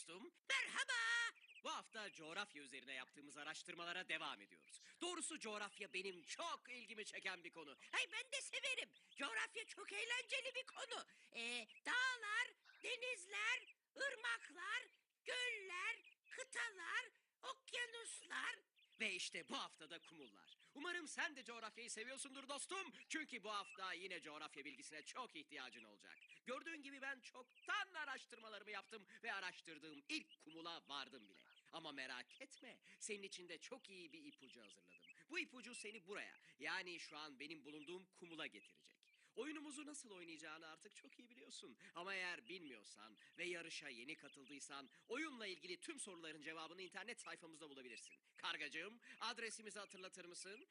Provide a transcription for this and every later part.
dostum. Merhaba. Bu hafta coğrafya üzerine yaptığımız araştırmalara devam ediyoruz. Doğrusu coğrafya benim çok ilgimi çeken bir konu. Hay ben de severim. Coğrafya çok eğlenceli bir konu. Ee, dağlar, denizler, ırmaklar, göller, kıtalar, okyanuslar ve işte bu haftada kumullar. Umarım sen de coğrafyayı seviyorsundur dostum. Çünkü bu hafta yine coğrafya bilgisine çok ihtiyacın olacak. Gördüğün gibi ben çoktan araştırmalarımı yaptım ve araştırdığım ilk kumula vardım bile. Ama merak etme, senin için de çok iyi bir ipucu hazırladım. Bu ipucu seni buraya, yani şu an benim bulunduğum kumula getirecek. Oyunumuzu nasıl oynayacağını artık çok iyi biliyorsun. Ama eğer bilmiyorsan ve yarışa yeni katıldıysan, oyunla ilgili tüm soruların cevabını internet sayfamızda bulabilirsin. Kargacığım, adresimizi hatırlatır mısın?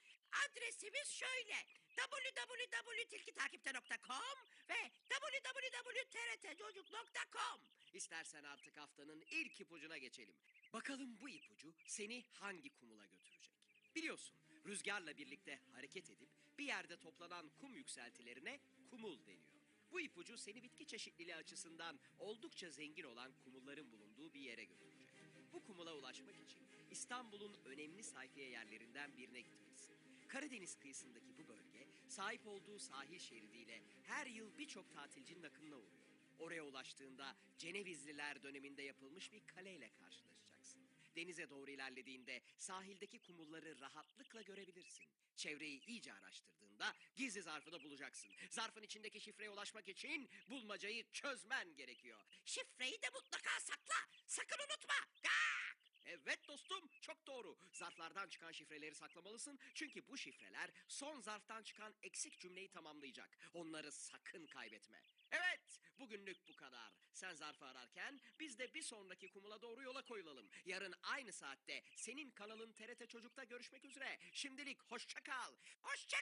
Adresimiz şöyle. www.tilkitakipte.com ve www.trtcocuk.com İstersen artık haftanın ilk ipucuna geçelim. Bakalım bu ipucu seni hangi kumula götürecek? Biliyorsun rüzgarla birlikte hareket edip yerde toplanan kum yükseltilerine kumul deniyor. Bu ipucu seni bitki çeşitliliği açısından oldukça zengin olan kumulların bulunduğu bir yere götürecek. Bu kumula ulaşmak için İstanbul'un önemli sayfiye yerlerinden birine gitmelisin. Karadeniz kıyısındaki bu bölge sahip olduğu sahil şeridiyle her yıl birçok tatilcinin akınına uğruyor. Oraya ulaştığında Cenevizliler döneminde yapılmış bir kaleyle karşılaşacaksın. Denize doğru ilerlediğinde sahildeki kumulları rahatlıkla görebilirsin. Çevreyi iyice araştırdığında gizli zarfı da bulacaksın. Zarfın içindeki şifreye ulaşmak için bulmacayı çözmen gerekiyor. Şifreyi de mutlaka sakla. Sakın unutma. Gak! Evet dostum çok doğru. Zarflardan çıkan şifreleri saklamalısın. Çünkü bu şifreler son zarftan çıkan eksik cümleyi tamamlayacak. Onları sakın kaybetme. Evet bugünlük bu kadar. Sen zarfı ararken biz de bir sonraki kumula doğru yola koyulalım. Yarın aynı saatte senin kanalın TRT Çocuk'ta görüşmek üzere. Şimdilik hoşça kal. Hoşça!